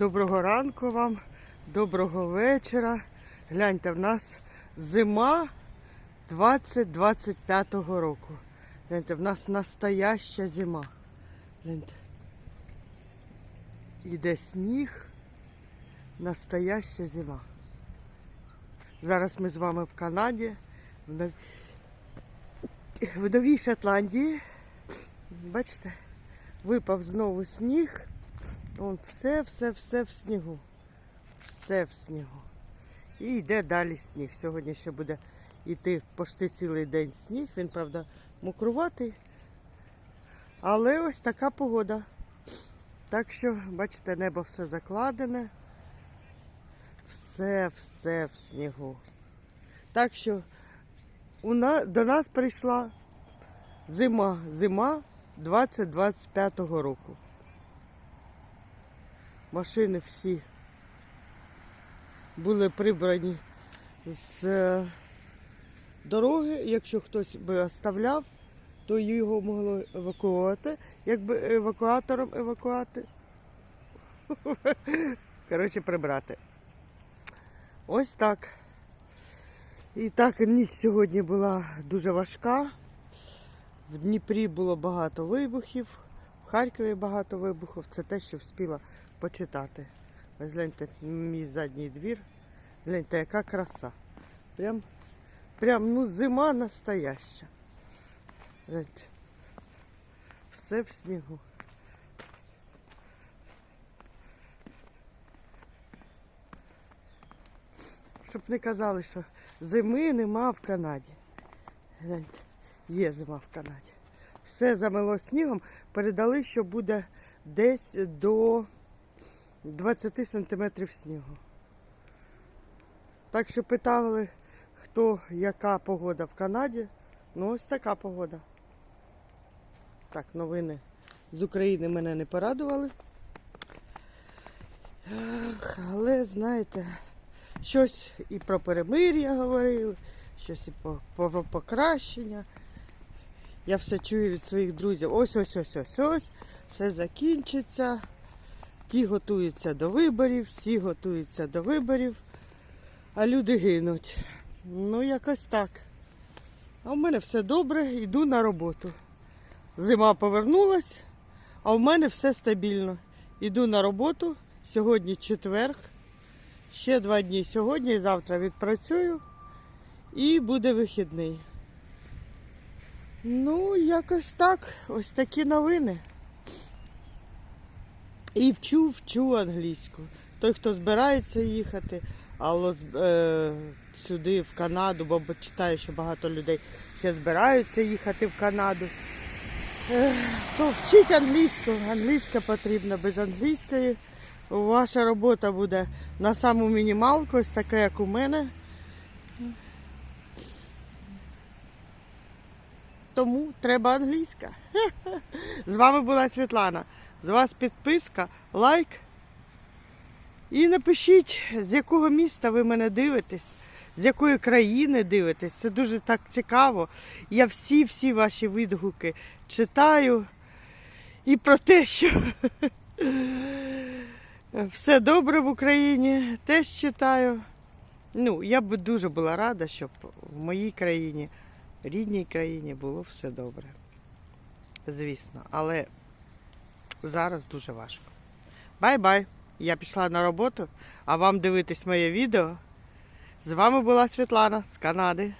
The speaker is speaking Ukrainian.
Доброго ранку вам, доброго вечора. Гляньте, в нас зима 2025 року. Гляньте, в нас настояща зима. Гляньте. Іде сніг, настояща зима. Зараз ми з вами в Канаді, в, Нов... в Новій Шотландії. Бачите, випав знову сніг. Вон все, все, все в снігу. Все в снігу. І йде далі сніг. Сьогодні ще буде йти почти цілий день сніг. Він, правда, мокруватий. Але ось така погода. Так що, бачите, небо все закладене. Все, все в снігу. Так що у на, до нас прийшла зима. Зима 2025 року. Машини всі були прибрані з е, дороги. Якщо хтось би оставляв, то його могло евакуювати, якби евакуатором евакуати. Коротше, прибрати. Ось так. І так, ніч сьогодні була дуже важка. В Дніпрі було багато вибухів, в Харкові багато вибухів. Це те, що встигла почитати. Ось гляньте, мій задній двір. Гляньте, яка краса. Прям, прям ну, зима настояща. Гляньте. Все в снігу. Щоб не казали, що зими нема в Канаді. Гляньте, є зима в Канаді. Все замело снігом. Передали, що буде десь до 20 сантиметрів снігу. Так що питали, хто яка погода в Канаді. Ну, ось така погода. Так, новини з України мене не порадували. Ех, Але знаєте, щось і про перемир'я говорили, щось і про, про покращення. Я все чую від своїх друзів. Ось ось ось ось ось. Все закінчиться. Ті готуються до виборів, всі готуються до виборів, а люди гинуть. Ну, якось так. А в мене все добре, йду на роботу. Зима повернулась, а в мене все стабільно. Йду на роботу. Сьогодні четверг. Ще два дні сьогодні і завтра відпрацюю. І буде вихідний. Ну, якось так. Ось такі новини. І вчу, вчу англійську. Той, хто збирається їхати, але е, сюди, в Канаду, бо читаю, що багато людей ще збираються їхати в Канаду. Е, то вчіть англійську. Англійська потрібна. Без англійської ваша робота буде на саму мінімалку, ось така, як у мене. Тому треба англійська. З вами була Світлана. З вас підписка, лайк. І напишіть, з якого міста ви мене дивитесь, з якої країни дивитесь. Це дуже так цікаво. Я всі-всі ваші відгуки читаю. І про те, що все добре в Україні, теж читаю. Ну, я б дуже була рада, щоб в моїй країні, рідній країні було все добре. Звісно, але зараз дуже важко. Бай-бай! Я пішла на роботу, а вам дивитись моє відео. З вами була Світлана з Канади.